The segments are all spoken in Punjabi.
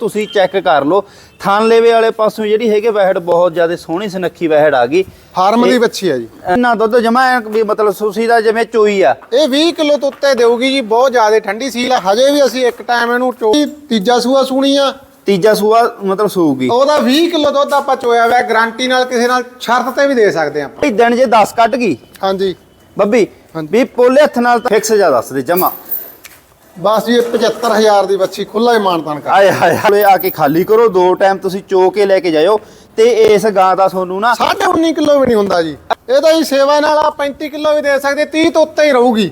ਤੁਸੀਂ ਚੈੱਕ ਕਰ ਲਓ। ਥਾਨ ਲੇਵੇ ਵਾਲੇ ਪਾਸੋਂ ਜਿਹੜੀ ਹੈਗੇ ਵਹਿੜ ਬਹੁਤ ਜ਼ਿਆਦਾ ਸੋਹਣੀ ਸੁਨੱਖੀ ਵਹਿੜ ਆ ਗਈ। ਫਾਰਮ ਦੀ ਬੱਚੀ ਹੈ ਜੀ। ਇੰਨਾ ਦੁੱਧ ਜਮਾ ਵੀ ਮਤਲਬ ਸੁਸੀ ਦਾ ਜਿਵੇਂ ਚੋਈ ਆ। ਇਹ 20 ਕਿਲੋ ਤੋਂ ਉੱਤੇ ਦੇਊਗੀ ਜੀ ਬਹੁਤ ਜ਼ਿਆਦਾ ਠੰਡੀ ਸੀਲ ਹੈ ਹਜੇ ਵੀ ਅਸੀਂ ਇੱਕ ਟਾਈਮ ਇਹਨੂੰ ਚੋ ਤੀਜਾ ਸੂਆ ਸੁਣੀ ਆ। ਤੀਜਾ ਸੂਆ ਮਤਲਬ ਸੂਗੀ ਉਹਦਾ 20 ਕਿਲੋ ਦੁੱਧ ਆਪਾਂ ਚੋਇਆ ਹੋਇਆ ਗਾਰੰਟੀ ਨਾਲ ਕਿਸੇ ਨਾਲ ਸ਼ਰਤ ਤੇ ਵੀ ਦੇ ਸਕਦੇ ਆਪਾਂ। ਭਈ ਦਿਨ ਜੇ 10 ਕੱਢ ਗਈ। ਹਾਂਜੀ। ਬੱਬੀ। ਵੀ ਪੋਲੇ ਹੱਥ ਨਾਲ ਤਾਂ ਫਿਕਸ ਜਾ ਦੱਸ ਦੇ ਜਮਾ। ਬਸ ਜੀ ਇਹ 75000 ਦੀ ਬੱਚੀ ਖੁੱਲਾ ਹੀ ਮਾਨਤਾਨ ਕਰ। ਆਏ ਹਾਏ ਹਾਏ ਆ ਕੇ ਖਾਲੀ ਕਰੋ ਦੋ ਟਾਈਮ ਤੁਸੀਂ ਚੋ ਕੇ ਲੈ ਕੇ ਜਾਇਓ ਤੇ ਇਸ ਗਾਂ ਦਾ ਤੁਹਾਨੂੰ ਨਾ 19 ਕਿਲੋ ਵੀ ਨਹੀਂ ਹੁੰਦਾ ਜੀ। ਇਹਦਾ ਹੀ ਸੇਵਾ ਨਾਲ ਆ 35 ਕਿਲੋ ਵੀ ਦੇ ਸਕਦੇ 30 ਤੋਂ ਉੱਤੇ ਹੀ ਰਹੂਗੀ।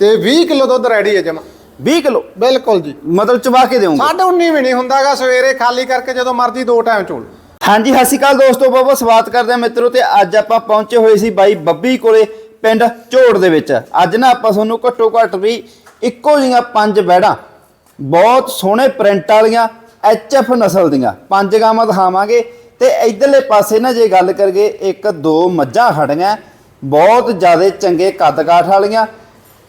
ਤੇ 20 ਕਿਲੋ ਦੁੱਧ ਰੈਡੀ ਹੈ ਜਮਾ। 20 ਕਿਲੋ? ਬਿਲਕੁਲ ਜੀ। ਮਤਲਬ ਚਵਾ ਕੇ ਦੇਵਾਂਗੇ? 19 ਵੀ ਨਹੀਂ ਹੁੰਦਾਗਾ ਸਵੇਰੇ ਖਾਲੀ ਕਰਕੇ ਜਦੋਂ ਮਰਜ਼ੀ ਦੋ ਟਾਈਮ ਚੋਲ। ਹਾਂਜੀ ਸਤਿ ਸ਼੍ਰੀ ਅਕਾਲ ਦੋਸਤੋ ਬਹੁਤ ਸਵਾਗਤ ਕਰਦੇ ਹਾਂ ਮਿੱਤਰੋ ਤੇ ਅੱਜ ਆਪਾਂ ਪਹੁੰਚੇ ਹੋਏ ਸੀ ਬਾਈ ਬੱਬੀ ਕੋਲੇ ਪਿੰਡ ਝੋੜ ਦੇ ਵਿੱਚ। ਅੱਜ ਨਾ ਆਪਾਂ ਤੁਹਾਨੂੰ ਘੱਟੋ ਘੱਟ ਵੀ ਇੱਕੋ ਜਿਹੀਆਂ ਪੰਜ ਬੈੜਾਂ, ਬਹੁਤ ਸੋਹਣੇ ਪ੍ਰਿੰਟ ਵਾਲੀਆਂ ਐਚਐਫ ਨਸਲ ਦੀਆਂ। ਪੰਜ ਗਾਵਾਂ ਦਿਖਾਵਾਂਗੇ ਤੇ ਇਧਰਲੇ ਪਾਸੇ ਨਾ ਜੇ ਗੱਲ ਕਰੀਏ, ਇੱਕ ਦੋ ਮੱਝਾਂ ਖੜੀਆਂ, ਬਹੁਤ ਜ਼ਿਆਦਾ ਚੰਗੇ ਕੱਦ ਕਾਠ ਵਾਲੀਆਂ,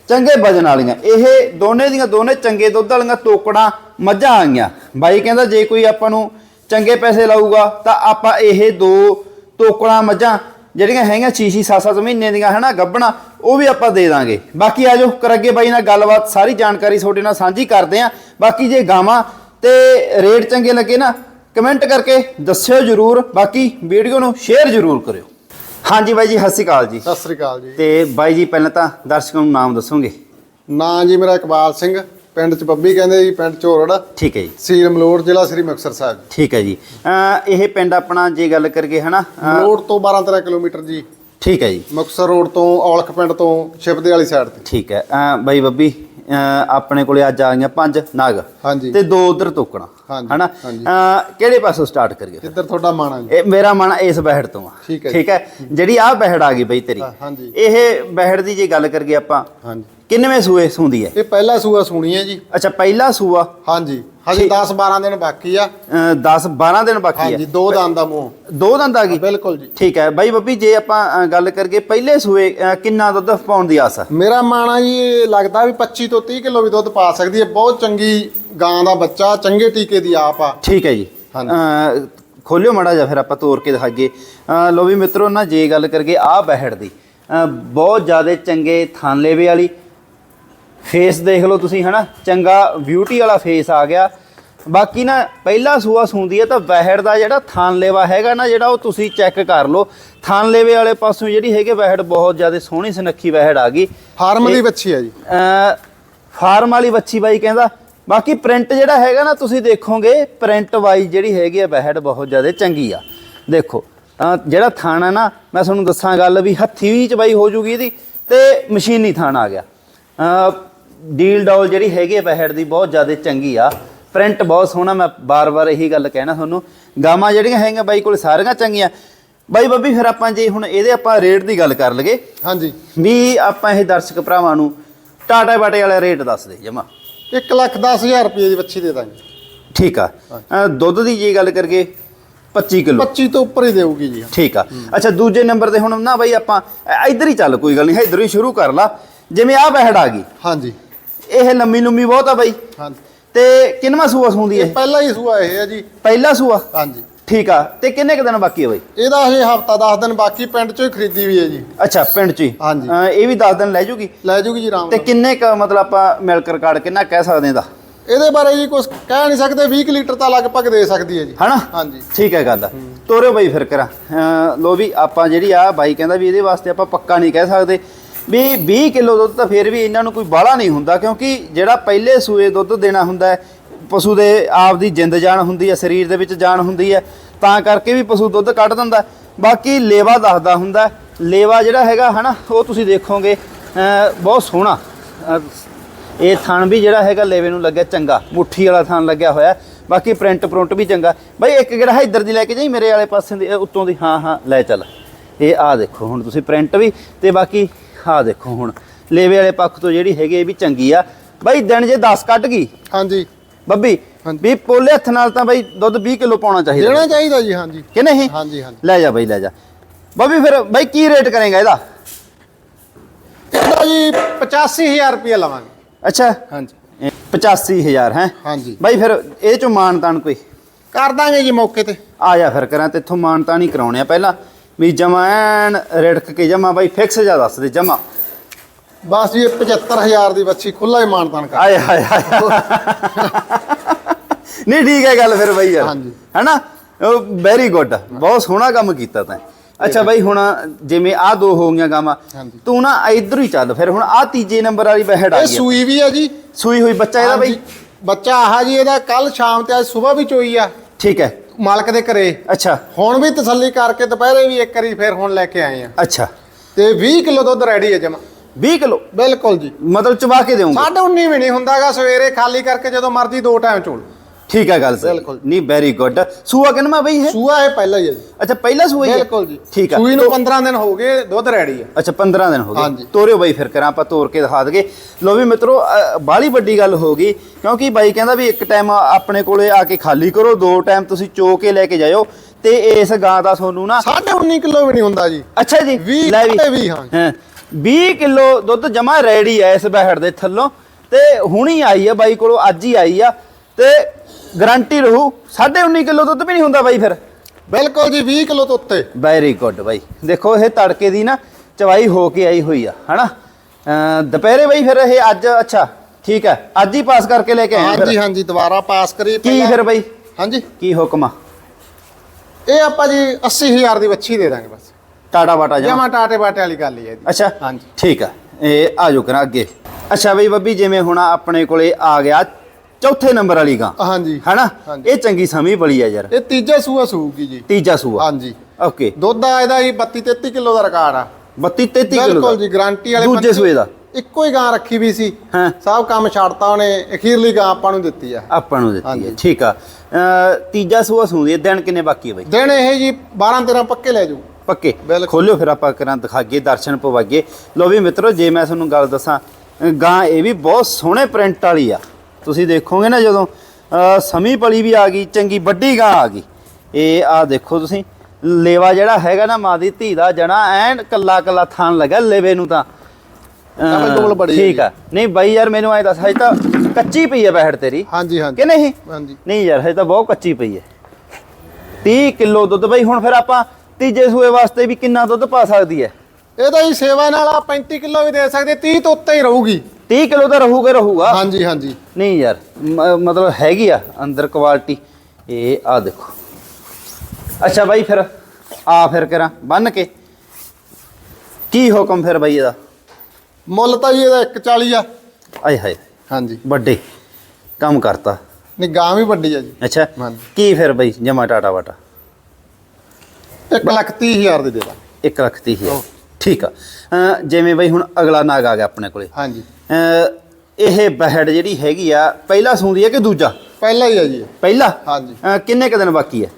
ਚੰਗੇ ਵਜਨ ਵਾਲੀਆਂ। ਇਹ ਦੋਨੇ ਦੀਆਂ ਦੋਨੇ ਚੰਗੇ ਦੁੱਧ ਵਾਲੀਆਂ ਤੋਕੜਾਂ ਮੱਝਾਂ ਆਈਆਂ। ਬਾਈ ਕਹਿੰਦਾ ਜੇ ਕੋਈ ਆਪਾਂ ਨੂੰ ਚੰਗੇ ਪੈਸੇ ਲਾਊਗਾ, ਤਾਂ ਆਪਾਂ ਇਹ ਦੋ ਤੋਕੜਾਂ ਮੱਝਾਂ ਜਿਹੜੀਆਂ ਹੈਗੀਆਂ 6-6 7-7 ਮਹੀਨੇ ਦੀਆਂ ਹਨਾ ਗੱਭਣਾ ਉਹ ਵੀ ਆਪਾਂ ਦੇ ਦਾਂਗੇ। ਬਾਕੀ ਆਜੋ ਕਰੱਗੇ ਬਾਈ ਨਾਲ ਗੱਲਬਾਤ ਸਾਰੀ ਜਾਣਕਾਰੀ ਤੁਹਾਡੇ ਨਾਲ ਸਾਂਝੀ ਕਰਦੇ ਆਂ। ਬਾਕੀ ਜੇ ਗਾਵਾਂ ਤੇ ਰੇਟ ਚੰਗੇ ਲੱਗੇ ਨਾ ਕਮੈਂਟ ਕਰਕੇ ਦੱਸਿਓ ਜਰੂਰ। ਬਾਕੀ ਵੀਡੀਓ ਨੂੰ ਸ਼ੇਅਰ ਜਰੂਰ ਕਰਿਓ। ਹਾਂਜੀ ਬਾਈ ਜੀ ਸਤਿ ਸ਼੍ਰੀ ਅਕਾਲ ਜੀ। ਸਤਿ ਸ੍ਰੀ ਅਕਾਲ ਜੀ। ਤੇ ਬਾਈ ਜੀ ਪਹਿਲਾਂ ਤਾਂ ਦਰਸ਼ਕਾਂ ਨੂੰ ਨਾਮ ਦੱਸੋਗੇ। ਨਾਂ ਜੀ ਮੇਰਾ ਇਕਬਾਲ ਸਿੰਘ। ਪਿੰਡ ਚ ਬੱਬੀ ਕਹਿੰਦੇ ਜੀ ਪਿੰਡ ਝੋਰੜ। ਠੀਕ ਹੈ ਜੀ। ਸੀਰ ਮਲੋੜ ਜ਼ਿਲ੍ਹਾ ਸ੍ਰੀ ਮੁਕਤਸਰ ਸਾਹਿਬ। ਠੀਕ ਹੈ ਜੀ। ਇਹ ਪਿੰਡ ਆਪਣਾ ਜੇ ਗੱਲ ਕਰੀਏ ਹਨਾ ਮਲੋੜ ਤੋਂ 12 13 ਕਿਲੋਮੀਟਰ ਜੀ। ਠੀਕ ਹੈ ਜੀ। ਮੁਕਤਸਰ ਰੋਡ ਤੋਂ ਔਲਖ ਪਿੰਡ ਤੋਂ ਸ਼ਿਪਦੇ ਵਾਲੀ ਸਾਈਡ ਤੇ। ਠੀਕ ਹੈ। ਅਹ ਬਾਈ ਬੱਬੀ ਆਪਣੇ ਕੋਲੇ ਅੱਜ ਆ ਗਈਆਂ ਪੰਜ ਨਾਗ। ਹਾਂਜੀ। ਤੇ ਦੋ ਉਧਰ ਤੋਕਣਾ ਹਾਂਜੀ, ਹਨਾ? ਕਿਹੜੇ ਪਾਸੋਂ ਸਟਾਰਟ ਕਰੀਏ? ਇੱਧਰ ਤੁਹਾਡਾ ਮਾਣਾ ਜੀ। ਇਹ ਮੇਰਾ ਮਨ ਇਸ ਬਹਿੜ ਤੋਂ ਆ। ਠੀਕ ਹੈ ਜੀ। ਠੀਕ ਹੈ? ਜਿਹੜੀ ਆਹ ਬਹਿੜ ਆ ਗਈ ਬਈ ਤੇਰੀ। ਹਾਂ, ਹਾਂਜੀ। ਇਹ ਬਹਿੜ ਦੀ ਜੇ ਗੱਲ ਕਰੀਏ ਆਪਾਂ ਹਾਂਜੀ। ਕਿੰਨਵੇਂ ਸੂਏ ਸੁੰਦੀ ਹੈ? ਇਹ ਪਹਿਲਾ ਸੂਆ ਸੁਣੀ ਹੈ ਜੀ। ਅੱਛਾ ਪਹਿਲਾ ਸੂਆ? ਹਾਂਜੀ ਹਜੇ 10 12 ਦਿਨ ਬਾਕੀ ਆ। 10 12 ਦਿਨ ਬਾਕੀ ਹਾਂਜੀ ਹੈ ਦੋ ਦੰਦ ਦਾ ਮੂੰਹ। ਦੋ ਦੰਦ ਆ ਗਈ? ਬਿਲਕੁਲ ਜੀ। ਠੀਕ ਹੈ। ਬਾਈ ਬੱਬੀ ਜੇ ਆਪਾਂ ਗੱਲ ਕਰੀਏ ਪਹਿਲੇ ਸੂਏ ਕਿੰਨਾ ਦੁੱਧ ਪਾਉਣ ਦੀ ਆਸ ਹੈ ਮੇਰਾ ਮਾਣਾ ਜੀ ਲੱਗਦਾ ਵੀ 25 ਤੋਂ 30 ਕਿਲੋ ਵੀ ਦੁੱਧ ਪਾ ਸਕਦੀ ਹੈ। ਬਹੁਤ ਚੰਗੀ ਗਾਂ ਦਾ ਬੱਚਾ ਚੰਗੇ ਟੀਕੇ ਦੀ ਆਪ ਆ। ਠੀਕ ਹੈ ਜੀ। ਹਾਂਜੀ। ਖੋਲਿਓ ਮੜਾ ਜਾ ਫਿਰ ਆਪਾਂ ਤੋੜ ਕੇ ਦਿਖਾਈਏ। ਅ, ਲੋ ਵੀ ਮਿੱਤਰੋ ਨਾ ਜੇ ਗੱਲ ਕਰੀਏ ਆ ਬਹਿੜ ਦੀ ਬਹੁਤ ਜ਼ਿਆਦਾ ਚੰਗੇ ਥਾਨਲੇਵੇ ਵਾਲੀ ਫੇਸ ਦੇਖ ਲਓ ਤੁਸੀਂ ਹਨਾ? ਚੰਗਾ ਬਿਊਟੀ ਵਾਲਾ ਫੇਸ ਆ ਗਿਆ। ਬਾਕੀ ਨਾ ਪਹਿਲਾ ਸੂਆ ਸੁੰਦੀ ਹੈ ਤਾਂ ਵਹਿੜ ਦਾ ਜਿਹੜਾ ਥਾਨਲੇਵਾ ਹੈਗਾ ਨਾ ਜਿਹੜਾ ਉਹ ਤੁਸੀਂ ਚੈੱਕ ਕਰ ਲਓ। ਥਾਨਲੇਵੇ ਵਾਲੇ ਪਾਸੋਂ ਜਿਹੜੀ ਹੈਗੇ ਵਹਿੜ ਬਹੁਤ ਜ਼ਿਆਦਾ ਸੋਹਣੀ ਸੁਨੱਖੀ ਵਹਿੜ ਆ ਗਈ। ਫਾਰਮ ਦੀ ਬੱਚੀ ਹੈ ਜੀ। ਅ, ਫਾਰਮ ਵਾਲੀ ਬੱਚੀ ਬਾਈ ਕਹਿੰਦਾ। ਬਾਕੀ ਪ੍ਰਿੰਟ ਜਿਹੜਾ ਹੈਗਾ ਨਾ ਤੁਸੀਂ ਦੇਖੋਗੇ ਪ੍ਰਿੰਟ ਵਾਈਜ਼ ਜਿਹੜੀ ਹੈਗੀ ਆ ਬਹਿੜ ਬਹੁਤ ਜ਼ਿਆਦਾ ਚੰਗੀ ਆ। ਦੇਖੋ ਜਿਹੜਾ ਥਾਣ ਨਾ ਮੈਂ ਤੁਹਾਨੂੰ ਦੱਸਾਂ ਗੱਲ ਵੀ ਹੱਥੀ ਵੀ ਚਬਾਈ ਹੋ ਜੂਗੀ ਇਹਦੀ ਤੇ ਮਸ਼ੀਨੀ ਥਾਣ ਆ ਗਿਆ। ਡੀਲ ਡੌਲ ਜਿਹੜੀ ਹੈਗੀ ਆ ਬਹਿੜ ਦੀ ਬਹੁਤ ਜ਼ਿਆਦਾ ਚੰਗੀ ਆ। ਪ੍ਰਿੰਟ ਬਹੁਤ ਸੋਹਣਾ ਮੈਂ ਬਾਰ-ਬਾਰ ਇਹੀ ਗੱਲ ਕਹਿਣਾ ਤੁਹਾਨੂੰ। ਗਾਵਾਂ ਜਿਹੜੀਆਂ ਹੈਗੀਆਂ ਬਾਈ ਕੋਲ ਸਾਰੀਆਂ ਚੰਗੀਆਂ। ਬਾਈ ਬੱਬੀ ਫਿਰ ਆਪਾਂ ਜੇ ਹੁਣ ਇਹਦੇ ਆਪਾਂ ਰੇਟ ਦੀ ਗੱਲ ਕਰ ਲਗੇ ਹਾਂਜੀ। ਵੀ ਆਪਾਂ ਇਹ ਦਰਸ਼ਕ ਭਰਾਵਾਂ ਨੂੰ ਟਾਟਾ ਬਾਟੇ ਵਾਲਾ ਰੇਟ ਦੱਸ ਦੇ ਜਮਾ। 1 ਲੱਖ 10000 ਰੁਪਏ ਦੀ ਬੱਚੀ ਦੇ ਦਾਂਗੇ। ਠੀਕ ਆ। ਦੁੱਧ ਦੀ ਜੇ ਗੱਲ ਕਰੀਏ 25 ਕਿਲੋ। 25 ਤੋਂ ਉੱਪਰ ਹੀ ਦੇਊਗੀ ਜੀ। ਠੀਕ ਆ। ਅੱਛਾ ਦੂਜੇ ਨੰਬਰ ਤੇ ਹੁਣ ਨਾ ਬਾਈ ਆਪਾਂ ਇੱਧਰ ਹੀ ਚੱਲ ਕੋਈ ਗੱਲ ਨਹੀਂ ਇੱਧਰੋਂ ਹੀ ਸ਼ੁਰੂ ਕਰ ਲਾ। ਜਿਵੇਂ ਆ ਬਹਿੜ ਆ ਗਈ। ਹਾਂਜੀ। ਇਹ ਲੰਮੀ ਲੰਮੀ ਬਹੁਤ ਆ ਬਾਈ। ਹਾਂਜੀ। ਤੇ ਕਿੰਨਵਾਂ ਸੂਆ ਸੂੰਦੀ ਇਹ? ਇਹ ਪਹਿਲਾ ਹੀ ਸੂਆ ਇਹ ਹੈ ਜੀ। ਪਹਿਲਾ ਸੂਆ? ਹਾਂਜੀ। ਠੀਕ ਆ। ਤੇ ਕਿੰਨੇ ਕੁ ਦਿਨ ਬਾਕੀ ਆ ਬਾਈ? ਇਹਦਾ ਹਜੇ ਹਫਤਾ 10 ਦਿਨ ਬਾਕੀ ਪਿੰਡ ਚੋਂ ਹੀ ਖਰੀਦੀ ਵੀ ਹੈ ਜੀ। ਅੱਛਾ ਪਿੰਡ ਚ ਹੀ? ਹਾਂਜੀ। ਇਹ ਵੀ 10 ਦਿਨ ਲੈ ਜੂਗੀ? ਲੈ ਜੂਗੀ ਜੀ ਆਰਾਮ ਤੇ ਕਿੰਨੇ ਕ ਮਤਲਬ ਆਪਾਂ ਮਿਲਕ ਰਿਕਾਰਡ ਕਿੰਨਾ ਕਹਿ ਸਕਦੇ ਇਹਦਾ? ਇਹਦੇ ਬਾਰੇ ਜੀ ਕੁਝ ਕਹਿ ਨਹੀਂ ਸਕਦੇ 20 ਕੁ ਲੀਟਰ ਤਾਂ ਲਗਭਗ ਦੇ ਸਕਦੀ ਹੈ ਜੀ। ਹਨਾ? ਹਾਂਜੀ। ਠੀਕ ਹੈ ਗੱਲ ਤੋਰਿਓ ਬਾਈ ਫਿਰ ਕਰਾਂ ਅਹ ਲੋ ਵੀ ਆਪਾਂ ਜਿਹੜੀ ਆ ਬਾਈ ਕਹਿੰਦਾ ਵੀ ਇਹਦੇ ਵਾਸਤੇ ਆਪਾਂ ਪੱਕਾ ਨਹੀਂ ਕਹਿ ਸਕਦੇ। ਵੀ 20 ਕਿਲੋ ਦੁੱਧ ਤਾਂ ਫਿਰ ਵੀ ਇਹਨਾਂ ਨੂੰ ਕੋਈ ਬਾਹਲਾ ਨਹੀਂ ਹੁੰਦਾ, ਕਿਉਂਕਿ ਜਿਹੜਾ ਪਹਿਲੇ ਸੂਏ ਦੁੱਧ ਦੇਣਾ ਹੁੰਦਾ ਹੈ, ਪਸ਼ੂ ਦੇ ਆਪ ਦੀ ਜਿੰਦ ਜਾਨ ਹੁੰਦੀ ਹੈ, ਸਰੀਰ ਦੇ ਵਿੱਚ ਜਾਨ ਹੁੰਦੀ ਹੈ, ਤਾਂ ਕਰਕੇ ਵੀ ਪਸ਼ੂ ਦੁੱਧ ਕੱਢ ਦਿੰਦਾ ਬਾਕੀ ਲੇਵਾ ਦੱਸਦਾ ਹੁੰਦਾ ਲੇਵਾ ਜਿਹੜਾ ਹੈਗਾ ਹਨਾ, ਉਹ ਤੁਸੀਂ ਦੇਖੋਗੇ ਬਹੁਤ ਸੋਹਣਾ। ਇਹ ਥਣ ਵੀ ਜਿਹੜਾ ਹੈਗਾ ਲੇਵੇ ਨੂੰ ਲੱਗਿਆ ਚੰਗਾ, ਮੁੱਠੀ ਵਾਲਾ ਥਣ ਲੱਗਿਆ ਹੋਇਆ ਬਾਕੀ ਪ੍ਰਿੰਟ ਪ੍ਰਿੰਟ ਵੀ ਚੰਗਾ। ਬਾਈ ਇੱਕ ਜਿਹੜਾ ਇੱਧਰ ਦੀ ਲੈ ਕੇ ਜਾਈ, ਮੇਰੇ ਵਾਲੇ ਪਾਸੇ ਦੀ ਉੱਤੋਂ ਦੀ, ਹਾਂ ਹਾਂ, ਲੈ ਚੱਲ। ਇਹ ਆ ਦੇਖੋ, ਹੁਣ ਤੁਸੀਂ ਪ੍ਰਿੰਟ ਵੀ, ਤੇ ਬਾਕੀ ਆ ਦੇਖੋ ਹੁਣ ਲੇਵੇ ਵਾਲੇ ਪੱਖ ਤੋਂ ਜਿਹੜੀ ਹੈਗੀ ਇਹ ਵੀ ਚੰਗੀ ਆ। ਬਾਈ ਦਿਨ ਜੇ 10 ਕੱਢ ਗਈ। ਹਾਂਜੀ। ਬੱਬੀ। ਵੀ ਪੋਲੇ ਹੱਥ ਨਾਲ ਤਾਂ ਬਾਈ ਦੁੱਧ 20 ਕਿਲੋ ਪਾਉਣਾ ਚਾਹੀਦਾ। ਦੇਣਾ ਚਾਹੀਦਾ ਜੀ ਹਾਂਜੀ। ਕਿ ਨਹੀਂ? ਹਾਂਜੀ ਹਾਂਜੀ। ਲੈ ਜਾ ਬਾਈ ਲੈ ਜਾ। ਬੱਬੀ ਫਿਰ ਬਾਈ ਕੀ ਰੇਟ ਕਰੇਗਾ ਇਹਦਾ? ਇਹਦਾ ਜੀ 85000 ਰੁਪਏ ਲਵਾਂਗੇ। ਅੱਛਾ। ਹਾਂਜੀ। ਇਹ 85000 ਹੈ? ਹਾਂਜੀ। ਬਾਈ ਫਿਰ ਇਹ ਚੋਂ ਮਾਨਤਾਨ ਕੋਈ? ਕਰ ਦਾਂਗੇ ਜੀ ਮੌਕੇ ਤੇ। ਆ ਜਾ ਫਿਰ ਕਰਾਂ ਤੇ ਇੱਥੋਂ ਮਾਨਤਾਨ ਹੀ ਕਰਾਉਣੇ ਆ। ਪਹਿਲਾਂ ਵੀ ਜਮਾ ਐਨ ਰਿੜਕ ਕੇ ਜਮਾ ਬਾਈ ਫਿਕਸ ਜਾ ਦੱਸ ਦੇ ਜਮਾ। ਬਸ ਜੀ ਇਹ 75000 ਦੀ ਬੱਚੀ ਖੁੱਲਾ ਹੀ ਮਾਨਤਾਨ ਕਰ। ਆਏ ਹਾਏ ਹਾਏ ਨਹੀਂ ਠੀਕ ਹੈ ਗੱਲ ਫਿਰ ਬਾਈ ਯਾਰ। ਹਾਂਜੀ। ਹੈਨਾ? ਵੈਰੀ ਗੁੱਡ ਬਹੁਤ ਸੋਹਣਾ ਕੰਮ ਕੀਤਾ ਤੈਂ। ਅੱਛਾ ਬਾਈ ਹੁਣ ਜਿਵੇਂ ਆ ਦੋ ਹੋ ਗਈਆਂ ਗਾਵਾਂ ਹਾਂਜੀ। ਤੂੰ ਨਾ ਇਧਰ ਹੀ ਚੱਲ। ਫਿਰ ਹੁਣ ਆ ਤੀਜੇ ਨੰਬਰ ਵਾਲੀ ਬਹਿੜ ਆ ਇਹ ਗਈ। ਆ। ਸੂਈ ਵੀ ਆ ਜੀ। ਸੂਈ ਹੋਈ ਬੱਚਾ ਇਹਦਾ ਬਾਈ? ਹਾਂਜੀ, ਬੱਚਾ ਆਹ ਜੀ ਇਹਦਾ ਕੱਲ ਸ਼ਾਮ ਤੇ ਅੱਜ ਸਵੇਰ ਵੀ ਚੋਈ ਆ। ਠੀਕ ਹੈ। ਮਾਲਕ ਦੇ ਘਰੇ। ਅੱਛਾ। ਹੁਣ ਵੀ ਤਸੱਲੀ ਕਰਕੇ ਦੁਪਹਿਰੇ ਵੀ ਇੱਕ ਵਾਰੀ ਫੇਰ ਹੁਣ ਲੈ ਕੇ ਆਏ ਆ। ਅੱਛਾ। ਤੇ 20 ਕਿਲੋ ਦੁੱਧ ਰੈਡੀ ਹੈ ਜਮਾ। 20 ਕਿਲੋ? ਬਿਲਕੁਲ ਜੀ। ਮਤਲਬ ਚਬਾ ਕੇ ਦੇਉਂਗੇ ਸਾਢੇ 19 ਵੀ ਨਹੀਂ ਹੁੰਦਾਗਾ ਸਵੇਰੇ ਖਾਲੀ ਕਰਕੇ ਜਦੋਂ ਮਰਜ਼ੀ ਦੋ ਟਾਈਮ ਚੋਲ। ਠੀਕ ਹੈ ਗੱਲ ਸਹੀ। ਬਿਲਕੁਲ। ਨਹੀਂ ਵੈਰੀ ਗੁੱਡ ਸੂਆ ਕਿੰਨਾ ਬਈ ਹੈ ਸੂਆ ਇਹ ਪਹਿਲਾ ਹੀ ਹੈ ਜੀ। ਅੱਛਾ ਪਹਿਲਾ ਸੂਆ ਹੀ ਹੈ? ਬਿਲਕੁਲ ਜੀ। ਠੀਕ ਹੈ ਸੂਈ ਨੂੰ 15 ਦਿਨ ਹੋ ਗਏ ਦੁੱਧ ਰੈਡੀ ਹੈ। ਅੱਛਾ 15 ਦਿਨ ਹੋ ਗਏ। ਹਾਂਜੀ। ਤੋਰਿਓ ਬਾਈ ਫਿਰ ਕਰਾਂ ਆਪਾਂ ਤੋਰ ਕੇ ਦਿਖਾ ਦਗੇ ਲੋ ਵੀ ਮਿੱਤਰੋ ਅ, ਬਾਹਲੀ ਵੱਡੀ ਗੱਲ ਹੋ ਗਈ ਕਿਉਂਕਿ ਬਾਈ ਕਹਿੰਦਾ ਵੀ ਇੱਕ ਟਾਈਮ ਆਪਣੇ ਕੋਲੇ ਆ ਕੇ ਖਾਲੀ ਕਰੋ ਦੋ ਟਾਈਮ ਤੁਸੀਂ ਚੋ ਕੇ ਲੈ ਕੇ ਜਾਇਓ ਤੇ ਇਸ ਗਾਂ ਦਾ ਤੁਹਾਨੂੰ ਨਾ ਸਾਢੇ 19 ਕਿਲੋ ਵੀ ਨਹੀਂ ਹੁੰਦਾ ਜੀ। ਅੱਛਾ ਜੀ 20 ਲੈ ਵੀ। ਤੇ 20 ਹਾਂ। ਹਾਂ। 20 ਕਿਲੋ ਦੁੱਧ ਜਮਾ ਰੈਡੀ ਐ ਇਸ ਬਹਿੜ ਦੇ ਥੱਲੋਂ ਤੇ ਹੁਣੀ ਆਈ ਆ ਬਾਈ ਕੋਲੋਂ ਅੱਜ ਹੀ ਆਈ ਆ ਤੇ ਗਾਰੰਟੀ ਰਹੂ। 19.5 ਕਿਲੋ ਦੁੱਧ ਵੀ ਨਹੀਂ ਹੁੰਦਾ ਬਾਈ ਫਿਰ। ਬਿਲਕੁਲ ਜੀ 20 ਕਿਲੋ ਤੋਂ। ਉੱਤੇ ਵੈਰੀ ਗੁੱਡ ਬਾਈ। ਦੇਖੋ ਇਹ ਤੜਕੇ ਦੀ ਨਾ ਚਵਾਈ ਹੋ ਕੇ ਆਈ ਹੋਈ ਆ ਹਨਾ? ਦੁਪਹਿਰੇ ਬਾਈ ਫਿਰ ਇਹ ਅੱਜ ਅੱਛਾ ਠੀਕ ਹੈ। ਅੱਜ ਹੀ ਪਾਸ ਕਰਕੇ ਲੈ ਕੇ ਆਏ ਹਾਂਜੀ ਹਾਂਜੀ ਦੁਬਾਰਾ ਪਾਸ ਕਰੀ ਕੀ ਫਿਰ ਬਾਈ? ਹਾਂਜੀ। ਕੀ ਹੁਕਮ ਆ? ਇਹ ਆਪਾਂ ਜੀ 80000 ਦੀ ਵੱਛੀ ਦੇ ਦਾਂਗੇ ਬਸ। ਟਾਟਾ ਬਾਟਾ ਜਾ ਜਮਾ ਟਾਟੇ ਬਾਟੇ ਵਾਲੀ ਗੱਲ ਹੀ ਹੈ ਜੀ। ਅੱਛਾ ਹਾਂਜੀ। ਠੀਕ ਆ। ਇਹ ਆ ਜਾਓ ਕਰਾਂ ਅੱਗੇ। ਅੱਛਾ ਬਈ ਬੱਬੀ ਜਿਵੇਂ ਹੁਣ ਆਪਣੇ ਕੋਲੇ ਆ ਗਿਆ ਚੌਥੇ ਨੰਬਰ ਵਾਲੀ ਗਾਂ। ਹਾਂਜੀ। ਹਨਾ। ਇਹ ਚੰਗੀ ਸਮੀ ਬੜੀ ਆ ਯਾਰ। ਇਹ ਤੀਜਾ ਸੂਆ ਸੂਗੀ ਜੀ। ਤੀਜਾ ਸੂਆ। ਹਾਂਜੀ। ਓਕੇ। ਦੁੱਧ ਆ ਇਹਦਾ ਹੀ 32 33 ਕਿਲੋ ਦਾ ਰਿਕਾਰਡ ਆ। 32 33 ਕਿਲੋ ਬਿਲਕੁਲ ਜੀ ਗਾਰੰਟੀ ਵਾਲੇ ਦੂਜੇ ਸੂਏ ਦਾ। ਇੱਕੋ ਹੀ ਗਾਂ ਰੱਖੀ ਵੀ ਸੀ। ਹਾਂ। ਸਭ ਕੰਮ ਛੱਡਤਾ ਉਹਨੇ ਅਖੀਰਲੀ ਗਾਂ ਆਪਾਂ ਨੂੰ ਦਿੱਤੀ ਆ। ਆਪਾਂ ਨੂੰ ਦਿੱਤੀ ਹਾਂਜੀ। ਠੀਕ ਆ। ਤੀਜਾ ਸੂਆ ਸੂਦੀ ਦਿਨ ਕਿੰਨੇ ਬਾਕੀ ਹੈ ਬਈ? ਦਿਨ ਇਹ ਜੀ 12 13 ਪੱਕੇ ਲੈ ਜਾਊ। ਪੱਕੇ। ਖੋਲਿਓ ਫਿਰ ਆਪਾਂ ਕਰਾਂ ਦਿਖਾਗੇ ਦਰਸ਼ਨ ਪਵਾਈਏ। ਲੋ ਵੀ ਮਿੱਤਰੋ ਜੇ ਮੈਂ ਤੁਹਾਨੂੰ ਗੱਲ ਦੱਸਾਂ ਗਾਂ ਇਹ ਵੀ ਬਹੁਤ ਸੋਹਣੇ ਪ੍ਰਿੰਟ ਵਾਲੀ ਆ। ਤੁਸੀਂ ਦੇਖੋਗੇ ਨਾ ਜਦੋਂ ਸਮੀ ਪਲੀ ਵੀ ਆ ਗਈ ਚੰਗੀ ਵੱਡੀ ਗਾਂ ਆ ਗਈ। ਇਹ ਆ ਦੇਖੋ ਤੁਸੀਂ ਲੇਵਾ ਜਿਹੜਾ ਹੈਗਾ ਨਾ ਮਾਂ ਦੀ ਧੀ ਦਾ ਜਣਾ ਐਨ ਕੱਲਾ ਕੱਲਾ ਥਾਨ ਲੱਗਾ ਲੇਵੇ ਨੂੰ ਤਾਂ। ਠੀਕ ਆ। ਨਹੀਂ ਬਾਈ ਯਾਰ ਮੈਨੂੰ ਐ ਦੱਸ ਹਜੇ ਤਾਂ ਕੱਚੀ ਪਈ ਹੈ ਬਹਿੜ ਤੇਰੀ। ਹਾਂਜੀ ਹਾਂਜੀ। ਕਿ ਨਹੀਂ? ਹਾਂਜੀ। ਨਹੀਂ ਯਾਰ ਹਜੇ ਤਾਂ ਬਹੁਤ ਕੱਚੀ ਪਈ ਹੈ। 30 ਕਿਲੋ ਦੁੱਧ ਬਈ ਹੁਣ ਫਿਰ ਆਪਾਂ ਤੀਜੇ ਸੂਏ ਵਾਸਤੇ ਵੀ ਕਿੰਨਾ ਦੁੱਧ ਪਾ ਸਕਦੀ ਹੈ? ਇਹਦਾ ਹੀ ਸੇਵਾ ਨਾਲ ਆ 35 ਕਿਲੋ ਵੀ ਦੇ ਸਕਦੇ 30 ਤੋਂ ਉੱਤੇ ਹੀ ਰਹੂਗੀ। 30 ਕਿਲੋ ਤਾਂ ਰਹੂਗਾ ਰਹੂਗਾ। ਹਾਂਜੀ ਹਾਂਜੀ। ਨਹੀਂ ਯਾਰ ਮਤਲਬ ਹੈਗੀ ਆ ਅੰਦਰ ਕੁਆਲਿਟੀ ਇਹ ਆ ਦੇਖੋ। ਅੱਛਾ ਬਾਈ ਫਿਰ ਆ ਫਿਰ ਕਰਾਂ ਬੰਨ ਕੇ। ਕੀ ਹੁਕਮ ਫਿਰ ਬਾਈ ਇਹਦਾ? ਮੁੱਲ ਤਾਂ ਜੀ ਇਹਦਾ 140 ਆ। ਆਏ ਹਾਏ। ਹਾਂਜੀ। ਵੱਡੇ। ਕੰਮ ਕਰਤਾ। ਨਹੀਂ ਗਾਂ ਵੀ ਵੱਡੀ ਆ ਜੀ। ਅੱਛਾ। ਕੀ ਫਿਰ ਬਾਈ ਜਮਾ ਟਾਟਾ ਵਾਟਾ 1 ਲੱਖ 30 ਹਜ਼ਾਰ ਦੇ ਦੇ ਦਾਂ ਇੱਕ ਲੱਖ ਤੀਹ ਹਜ਼ਾਰ। ਠੀਕ ਆ। ਜਿਵੇਂ ਬਈ ਹੁਣ ਅਗਲਾ ਨਾਗ ਆ ਗਿਆ ਆਪਣੇ ਕੋਲੇ। ਹਾਂਜੀ। ਇਹ ਬਹਿੜ ਜਿਹੜੀ ਹੈਗੀ ਆ ਪਹਿਲਾ ਸੂੰਦੀ ਹੈ ਕਿ ਦੂਜਾ? ਪਹਿਲਾ ਹੀ ਆ ਜੀ। ਪਹਿਲਾ? ਹਾਂਜੀ। ਕਿੰਨੇ ਕ ਦਿਨ ਬਾਕੀ ਹੈ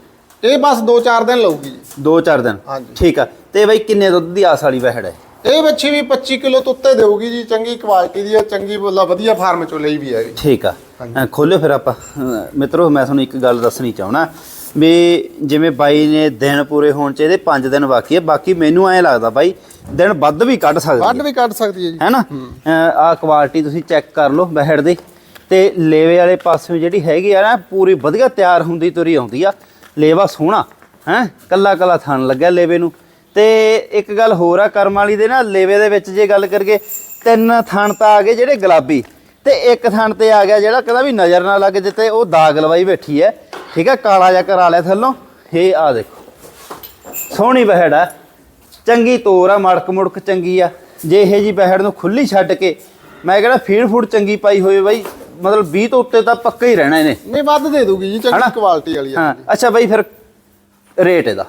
ਇਹ ਬਸ 2-4 ਦਿਨ ਲਊਗੀ ਜੀ। 2-4 ਦਿਨ। ਹਾਂਜੀ। ਠੀਕ ਆ। ਤੇ ਬਈ ਕਿੰਨੇ ਦੁੱਧ ਦੀ ਆਸ ਵਾਲੀ ਬਹਿੜ ਹੈ ਇਹ ਬੱਚੀ ਵੀ 25 ਕਿਲੋ ਤੋਂ ਉੱਤੇ ਦੇਊਗੀ ਜੀ ਚੰਗੀ ਕੁਆਲਿਟੀ ਦੀ ਹੈ ਚੰਗੀ ਬੋਲਾ ਵਧੀਆ ਫਾਰਮ ਚੋਂ ਲਈ ਵੀ ਹੈਗੀ ਠੀਕ ਆ। ਖੋਲਿਓ ਫਿਰ ਆਪਾਂ। ਮਿੱਤਰੋ ਮੈਂ ਤੁਹਾਨੂੰ ਇੱਕ ਗੱਲ ਦੱਸਣੀ ਚਾਹਣਾ ਵੀ ਜਿਵੇਂ ਬਾਈ ਨੇ ਦਿਨ ਪੂਰੇ ਹੋਣ ਚ ਇਹਦੇ 5 ਦਿਨ ਬਾਕੀ ਹੈ ਬਾਕੀ ਮੈਨੂੰ ਐਂ ਲੱਗਦਾ ਬਾਈ ਦਿਨ ਵੱਧ ਵੀ ਕੱਢ ਸਕਦੀ ਹੈ ਵੀ ਕੱਢ ਸਕਦੀ ਹੈ ਜੀ। ਹੈ। ਨਾ ਆ ਕੁਆਲਿਟੀ ਤੁਸੀਂ ਚੈੱਕ ਕਰ ਲਓ ਬਹਿੜ ਦੀ। ਤੇ ਲੇਵੇ ਵਾਲੇ ਪਾਸਿਓਂ ਜਿਹੜੀ ਹੈਗੀ ਆ ਨਾ ਪੂਰੀ ਵਧੀਆ ਤਿਆਰ ਹੁੰਦੀ ਤੁਰੀ ਆਉਂਦੀ ਆ। ਲੇਵਾ ਸੋਹਣਾ ਹੈ? ਕੱਲਾ ਕੱਲਾ ਥਣ ਲੱਗਿਆ ਲੇਵੇ ਨੂੰ। ਤੇ ਇੱਕ ਗੱਲ ਹੋਰ ਆ ਕਰਮ ਵਾਲੀ ਦੇ ਨਾ ਲੇਵੇ ਦੇ ਵਿੱਚ ਜੇ ਗੱਲ ਕਰੀਏ ਤਿੰਨ ਥਣ ਤਾਂ ਆ ਗਏ ਜਿਹੜੇ ਗੁਲਾਬੀ। ਤੇ ਇੱਕ ਥਣ ਤੇ ਆ ਗਿਆ ਜਿਹੜਾ ਕਹਿੰਦਾ ਵੀ ਨਜ਼ਰ ਨਾ ਲੱਗ ਜਿੱਤੇ ਉਹ ਦਾਗ ਲਵਾਈ ਬੈਠੀ ਹੈ। ਠੀਕ ਹੈ ਕਾਲਾ ਜਿਹਾ ਕਰਾ ਲਿਆ ਥੱਲੋਂ। ਇਹ ਆ ਦੇਖੋ। ਸੋਹਣੀ ਬਹਿੜ ਆ ਚੰਗੀ ਤੋਰ ਆ ਮੜਕ ਮੁੜਕ ਚੰਗੀ ਆ। ਜੇ ਇਹ ਜੀ ਬਹਿੜ ਨੂੰ ਖੁੱਲੀ ਛੱਡ ਕੇ ਮੈਂ ਕਹਿੰਦਾ ਫੀਡ ਫੂਡ ਚੰਗੀ ਪਾਈ ਹੋਈ ਬਾਈ? ਮਤਲਬ 20 ਤੋਂ ਉੱਤੇ ਤਾਂ ਪੱਕਾ ਹੀ ਰਹਿਣਾ ਇਹਨੇ। ਨਹੀਂ ਵੱਧ ਦੇ ਦੂਗੀ ਜੀ? ਚੰਗੀ ਕੁਆਲਿਟੀ ਵਾਲੀ ਆ। ਹਾਂ ਅੱਛਾ ਬਾਈ ਫਿਰ ਰੇਟ ਇਹਦਾ।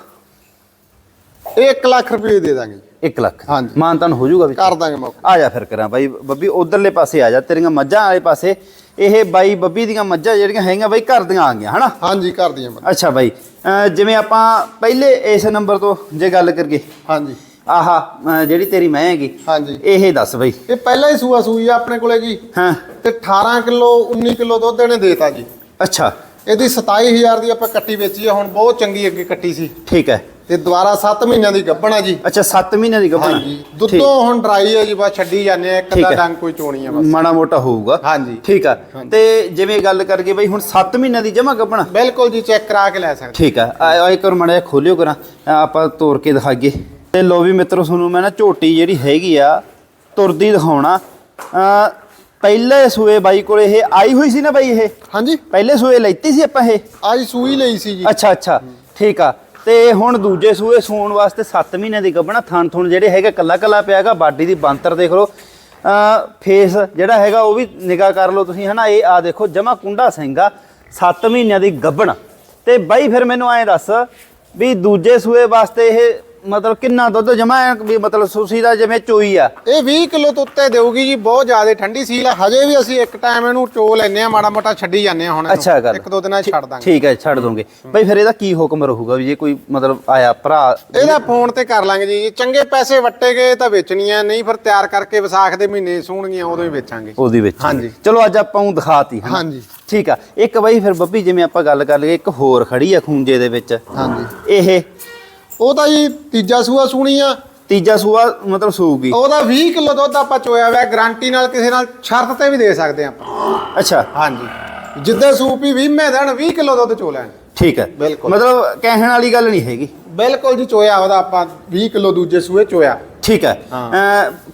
ਇਹ 1 ਲੱਖ ਰੁਪਏ ਦੇ ਦਾਂਗੇ। ਜੀ 1 ਲੱਖ। ਹਾਂਜੀ। ਮਾਨਤਨ ਹੋ ਜਾਊਗਾ ਵਿੱਚ। ਕਰ ਦਾਂਗੇ ਮੌਕਾ। ਆ ਜਾ ਫਿਰ ਕਰਾਂ ਬਾਈ। ਬੱਬੀ ਉਧਰਲੇ ਪਾਸੇ ਆ ਜਾ। ਤੇਰੀਆਂ ਮੱਝਾਂ ਵਾਲੇ ਪਾਸੇ। ਇਹ ਬਾਈ ਬੱਬੀ ਦੀਆਂ ਮੱਝਾਂ ਜਿਹੜੀਆਂ ਹੈਗੀਆਂ ਬਾਈ ਘਰ ਦੀਆਂ ਆ ਗਈਆਂ ਹਨਾ? ਹਾਂਜੀ ਕਰ ਦੀਆਂ ਮੈਂ ਅੱਛਾ ਬਾਈ। ਅਹ ਜਿਵੇਂ ਆਪਾਂ ਪਹਿਲੇ ਇਸ ਨੰਬਰ ਤੋਂ ਜੇ ਗੱਲ ਕਰੀਏ। ਹਾਂਜੀ। ਆਹਾ ਅਹ ਜਿਹੜੀ ਤੇਰੀ ਮੈਂ ਹੈਗੀ। ਹਾਂਜੀ। ਇਹ ਦੱਸ ਬਾਈ। ਇਹ ਪਹਿਲਾਂ ਹੀ ਸੂਆ ਸੂਈ ਆ ਆਪਣੇ ਕੋਲੇ ਜੀ। ਹਾਂ। ਤੇ 18 ਕਿਲੋ 19 ਕਿਲੋ ਦੁੱਧ ਇਹਨੇ ਦੇਤਾ ਜੀ। ਅੱਛਾ। ਇਹਦੀ 27000 ਦੀ ਆਪਾਂ ਕੱਟੀ ਵੇਚੀ ਆ। ਹੁਣ ਬਹੁਤ ਚੰਗੀ ਅੱਗੇ ਕੱਟੀ ਸੀ। ਠੀਕ ਹੈ। ਤੇ ਦੁਬਾਰਾ 7 ਮਹੀਨਿਆਂ ਦੀ ਗੱਭਣ ਆ ਜੀ। ਅੱਛਾ 7 ਮਹੀਨੇ ਦੀ ਗੱਭਣ? ਹਾਂਜੀ। ਦੁੱਧੋਂ ਹੁਣ ਡਰਾਈ ਆ ਜੀ ਬਸ ਛੱਡੀ ਜਾਂਦੇ ਆ ਇੱਕ ਦਾ। ਡੰਗ ਕੋਈ ਚੋਣੀ ਆ ਬਸ। ਮਾੜਾ ਮੋਟਾ ਹੋਊਗਾ। ਹਾਂਜੀ। ਠੀਕ ਆ। ਤੇ ਜਿਵੇਂ ਗੱਲ ਕਰਕੇ ਬਈ ਹੁਣ 7 ਮਹੀਨਿਆਂ ਦੀ ਜਮਾ ਗੱਭਣ? ਬਿਲਕੁਲ ਜੀ ਚੈੱਕ ਕਰਾ ਕੇ ਲੈ ਸਕਦੇ। ਠੀਕ ਆ। ਆ ਆ ਇੱਕ ਵਾਰ ਮਾੜਾ ਜਿਹਾ ਖੋਲਿਓ ਕਰਾਂ ਆਪਾਂ ਤੋੜ ਕੇ ਦਿਖਾਈਏ। ਤੇ ਲੋ ਵੀ ਮਿੱਤਰੋ ਤੁਹਾਨੂੰ ਮੈਂ ਨਾ ਝੋਟੀ ਜਿਹੜੀ ਹੈਗੀ ਆ ਤੁਰਦੀ ਦਿਖਾਉਣਾ। ਆ ਪਹਿਲੇ ਸੂਏ ਬਾਈ ਕੋਲੇ ਇਹ ਆਈ ਹੋਈ ਸੀ ਨਾ ਬਾਈ ਇਹ? ਹਾਂਜੀ। ਪਹਿਲੇ ਸੂਏ ਲੈਤੀ ਸੀ ਆਪਾਂ ਇਹ? ਅੱਜ ਸੂਈ ਲਈ ਸੀ ਜੀ। ਅੱਛਾ ਅੱਛਾ। ਠੀਕ ਆ। ਤੇ ਹੁਣ ਦੂਜੇ ਸੂਏ ਸੂਣ ਵਾਸਤੇ 7 ਮਹੀਨੇ ਦੀ ਗੱਭਣਾ ਥਣ ਥੁਣ ਜਿਹੜੇ ਹੈਗੇ ਕੱਲਾ ਕੱਲਾ ਪਿਆਗਾ ਬਾਡੀ ਦੀ ਬੰਤਰ ਦੇਖ ਲਓ। ਫੇਸ ਜਿਹੜਾ ਹੈਗਾ ਉਹ ਵੀ ਨਿਗਾਹ ਕਰ ਲਓ ਤੁਸੀਂ, ਹਨਾ? ਇਹ ਆ ਦੇਖੋ, ਜਮਾ ਕੁੰਡਾ ਸਿੰਘਾ 7 ਮਹੀਨਿਆਂ ਦੀ ਗੱਭਣ। ਤੇ ਬਾਈ, ਫਿਰ ਮੈਨੂੰ ਐਂ ਦੱਸ ਵੀ ਦੂਜੇ ਸੂਏ ਵਾਸਤੇ ਇਹ ਮਤਲਬ ਕਿੰਨਾ ਦੁੱਧ ਜਮਾ ਵੀ ਮਤਲਬ ਸੁਸੀ ਦਾ ਜਿਵੇਂ ਚੋਈ ਆ? ਇਹ 20 ਕਿਲੋ ਤੋਂ ਉੱਤੇ ਦੇਊਗੀ ਜੀ ਬਹੁਤ ਜ਼ਿਆਦਾ ਠੰਡੀ ਸੀਲ ਆ। ਹਜੇ ਵੀ ਅਸੀਂ ਇੱਕ ਟਾਈਮ ਇਹਨੂੰ ਚੋ ਲੈਨੇ ਆ ਮਾੜਾ ਮੋਟਾ ਛੱਡੀ ਜਾਂਦੇ ਆ ਹੁਣ ਇਹਨੂੰ। ਅੱਛਾ ਗੱਲ। ਇੱਕ ਦੋ ਦਿਨਾਂ ਛੱਡ ਦਾਂਗੇ। ਠੀਕ ਹੈ ਛੱਡ ਦੋਗੇ। ਬਾਈ ਫਿਰ ਇਹਦਾ ਕੀ ਹੁਕਮ ਰਹੂਗਾ ਵੀ ਜੇ ਕੋਈ ਮਤਲਬ ਆਇਆ ਭਰਾ ਇਹਦਾ ਫੋਨ ਤੇ ਕਰ ਲਾਂਗੇ ਜੀ। ਚੰਗੇ ਪੈਸੇ ਵੱਟੇ ਗਏ ਤਾਂ ਵੇਚਣੀਆਂ ਨਹੀਂ ਫਿਰ ਤਿਆਰ ਕਰਕੇ ਵਿਸਾਖ ਦੇ ਮਹੀਨੇ ਸੂਣਗੀਆਂ ਉਦੋਂ ਹੀ ਵੇਚਾਂਗੇ। ਉਹਦੇ ਵਿੱਚ ਹਾਂਜੀ। ਚਲੋ ਅੱਜ ਆਪਾਂ ਨੂੰ ਦਿਖਾਤੀ? ਹਾਂਜੀ। ਠੀਕ ਆ। ਇੱਕ ਬਾਈ ਫਿਰ ਬੱਬੀ ਜਿਵੇਂ ਆਪਾਂ ਗੱਲ ਕਰ ਲਈਏ ਇੱਕ ਹੋਰ ਖੜੀ ਆ ਖੂੰਜੇ ਦੇ ਵਿੱਚ। ਹਾਂਜੀ। ਇਹ ਉਹ ਤਾਂ ਜੀ ਤੀਜਾ ਸੂਆ ਸੂਣੀ ਆ। ਤੀਜਾ ਸੂਆ ਮਤਲਬ ਸੂਗੀ। ਉਹਦਾ 20 ਕਿਲੋ ਦੁੱਧ ਆਪਾਂ ਚੋਇਆ ਹੋਇਆ ਗਾਰੰਟੀ ਨਾਲ ਕਿਸੇ ਨਾਲ ਸ਼ਰਤ ਤੇ ਵੀ ਦੇ ਸਕਦੇ ਆਪਾਂ। ਅੱਛਾ। ਹਾਂਜੀ। ਜਿੱਦਾਂ ਸੂਪੀ 20 ਮੈਂ ਦੇਣ 20 ਕਿਲੋ ਦੁੱਧ ਚੋ ਲੈਣ। ਠੀਕ ਹੈ। ਬਿਲਕੁਲ। ਮਤਲਬ ਕਹਿਣ ਵਾਲੀ ਗੱਲ ਨਹੀਂ ਹੈਗੀ। ਬਿਲਕੁਲ ਜੀ ਚੋਇਆ ਉਹਦਾ ਆਪਾਂ 20 ਕਿਲੋ ਦੂਜੇ ਸੂਏ ਚੋਇਆ। ਠੀਕ ਹੈ।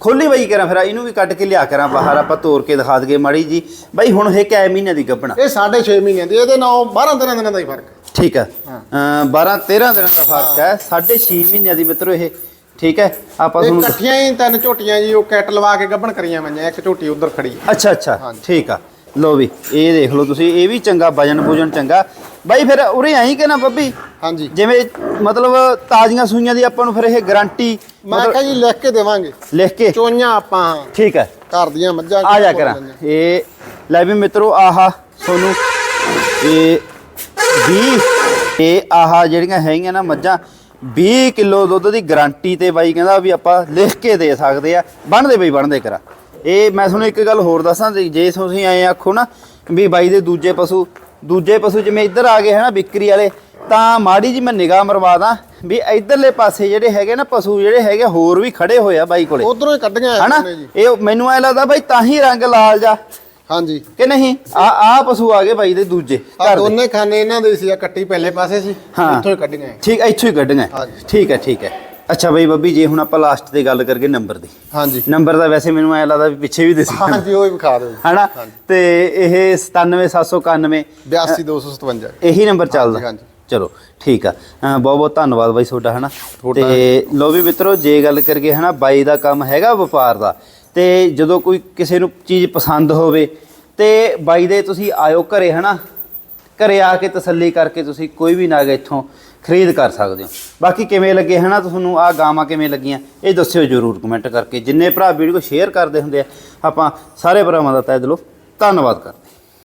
ਖੋਲੀ ਬਾਈ ਕਰਾਂ ਫਿਰ ਇਹਨੂੰ ਵੀ ਕੱਢ ਕੇ ਲਿਆ ਕਰਾਂ ਬਾਹਰ ਆਪਾਂ ਤੋੜ ਕੇ ਦਿਖਾ ਦਈਏ ਮਾੜੀ ਜੀ ਬਾਈ ਹੁਣ ਇਹ ਕੈ ਮਹੀਨੇ ਦੀ ਗੱਭਣਾ? ਇਹ 6.5 ਮਹੀਨੇ ਦੀ ਇਹਦੇ ਨਾਲ 12 13 ਦਿਨਾਂ ਦਾ ਹੀ ਫ਼ਰਕ। ਠੀਕ ਹੈ। ਅਮ 12 13 ਦਿਨਾਂ ਦਾ ਫ਼ਰਕ ਹੈ 6.5 ਮਹੀਨਿਆਂ ਦੀ ਮਿੱਤਰੋ ਇਹ। ਠੀਕ ਹੈ ਆਪਾਂ ਤੁਹਾਨੂੰ ਇਕੱਠੀਆਂ ਹੀ ਤਿੰਨ ਝੋਟੀਆਂ ਜੀ ਉਹ ਕੈਟ ਲਵਾ ਕੇ ਗੱਭਣ ਕਰੀਆਂ ਮਈਆਂ ਇੱਕ ਝੋਟੀ ਉਧਰ ਖੜੀ ਅੱਛਾ ਅੱਛਾ। ਠੀਕ ਆ। ਲੋ ਵੀ ਇਹ ਦੇਖ ਲਓ ਤੁਸੀਂ ਇਹ ਵੀ ਚੰਗਾ ਵਜਨ ਭੋਜਨ ਚੰਗਾ। ਬਾਈ ਫਿਰ ਉਰੇ ਆਈ ਕਿ ਨਾ ਬੱਬੀ? ਹਾਂਜੀ। ਜਿਵੇਂ ਮਤਲਬ ਤਾਜ਼ੀਆਂ ਸੂਈਆਂ ਦੀ ਆਪਾਂ ਨੂੰ ਫਿਰ ਇਹ ਗਾਰੰਟੀ ਮੈਂ ਕਿਹਾ ਜੀ ਲਿਖ ਕੇ ਦੇਵਾਂਗੇ। ਲਿਖ ਕੇ? ਚੋਈਆਂ ਆਪਾਂ। ਠੀਕ ਹੈ। ਘਰ ਦੀਆਂ ਮੱਝਾਂ ਆ ਜਾ ਕਰਾਂ। ਇਹ ਲੈ ਵੀ ਮਿੱਤਰੋ ਆਹਾ ਤੁਹਾਨੂੰ ਇਹ 20 ਇਹ ਆਹਾ ਜਿਹੜੀਆਂ ਹੈਗੀਆਂ ਨਾ ਮੱਝਾਂ 20 ਕਿਲੋ ਦੁੱਧ ਦੀ ਗਾਰੰਟੀ ਤੇ ਬਾਈ ਕਹਿੰਦਾ ਵੀ ਆਪਾਂ ਲਿਖ ਕੇ ਦੇ ਸਕਦੇ ਆ। ਬਣਦੇ ਬਈ ਬਣਦੇ ਕਰਾ। ਇਹ ਮੈਂ ਤੁਹਾਨੂੰ ਇੱਕ ਗੱਲ ਹੋਰ ਦੱਸਾਂ ਜੇ ਤੁਸੀਂ ਐਂ ਆਖੋ ਨਾ ਵੀ ਬਾਈ ਦੇ ਦੂਜੇ ਪਸ਼ੂ ਦੂਜੇ ਪਸ਼ੂ ਜਿਵੇਂ ਇੱਧਰ ਆ ਗਏ ਹਨਾ ਵਿਕਰੀ ਵਾਲੇ ਤਾਂ ਮਾੜੀ ਜੀ ਮੈਂ ਨਿਗਾਹ ਮਰਵਾ ਦਾਂ ਵੀ ਇਧਰਲੇ ਪਾਸੇ ਜਿਹੜੇ ਹੈਗੇ ਨਾ ਪਸ਼ੂ ਜਿਹੜੇ ਹੈਗੇ ਹੋਰ ਵੀ ਖੜੇ ਹੋਏ ਆ ਬਾਈ ਕੋਲੇ। ਉਧਰੋਂ ਹੀ ਕੱਢੀਆਂ ਹਨਾ? ਇਹ ਮੈਨੂੰ ਐ ਲੱਗਦਾ ਬਾਈ ਤਾਂ ਹੀ ਰੰਗ ਲਾਲ ਜਾ। ਹਾਂਜੀ। ਕਿ ਨਹੀਂ? ਆ ਆ ਪਸ਼ੂ ਆ ਗਏ ਬਾਈ ਦੇ ਦੂਜੇ ਆ ਘਰ ਦੋਨੇ ਖਾਨੇ ਇਹਨਾਂ ਦੇ ਸੀ ਆ ਕੱਟੀ ਪਹਿਲੇ ਪਾਸੇ ਸੀ। ਇੱਥੋਂ ਹੀ ਕੱਢੀਆਂ। ਠੀਕ ਇੱਥੋਂ ਹੀ ਕੱਢੀਆਂ। ਹਾਂਜੀ। ਠੀਕ ਹੈ ਠੀਕ ਹੈ। ਅੱਛਾ ਬਾਈ ਬੱਬੀ ਜੇ ਹੁਣ ਆਪਾਂ ਲਾਸਟ ਤੇ ਗੱਲ ਕਰਕੇ ਨੰਬਰ ਦੀ। ਹਾਂਜੀ। ਨੰਬਰ ਦਾ ਵੈਸੇ ਮੈਨੂੰ ਐ ਲੱਗਦਾ ਵੀ ਪਿੱਛੇ ਵੀ ਦਿਸ ਹਾਂਜੀ ਉਹ ਹੀ ਵਿਖਾ ਦਿਓ ਹਨਾ? ਤੇ ਇਹ 97791 82257 ਇਹੀ ਨੰਬਰ ਚੱਲਦਾ। ਹਾਂਜੀ। ਚਲੋ ਠੀਕ ਆ। ਬਹੁਤ ਬਹੁਤ ਧੰਨਵਾਦ ਬਾਈ ਤੁਹਾਡਾ ਹਨਾ। ਤੇ ਲੋ ਵੀ ਮਿੱਤਰੋ ਜੇ ਗੱਲ ਕਰਕੇ ਹਨਾ ਬਾਈ ਦਾ ਕੰਮ ਹੈਗਾ ਵਪਾਰ ਦਾ ਤੇ ਜਦੋਂ ਕੋਈ ਕਿਸੇ ਨੂੰ ਚੀਜ਼ ਪਸੰਦ ਹੋਵੇ ਤੇ ਬਾਈ ਦੇ ਤੁਸੀਂ ਆਇਓ ਘਰੇ ਹਨਾ? ਘਰੇ ਆ ਕੇ ਤਸੱਲੀ ਕਰਕੇ ਤੁਸੀਂ ਕੋਈ ਵੀ ਨਾਗ ਇੱਥੋਂ ਖਰੀਦ ਕਰ ਸਕਦੇ ਹੋ। ਬਾਕੀ ਕਿਵੇਂ ਲੱਗੇ ਹਨਾ ਤੁਹਾਨੂੰ ਆ ਗਾਵਾਂ ਕਿਵੇਂ ਲੱਗੀਆਂ, ਇਹ ਦੱਸਿਓ ਜਰੂਰ ਕਮੈਂਟ ਕਰਕੇ। ਜਿੰਨੇ ਭਰਾ ਵੀਡੀਓ ਸ਼ੇਅਰ ਕਰਦੇ ਹੁੰਦੇ ਆ, ਆਪਾਂ ਸਾਰੇ ਭਰਾਵਾਂ ਦਾ ਤਹਿ ਦਿਲੋਂ ਧੰਨਵਾਦ ਕਰਦੇ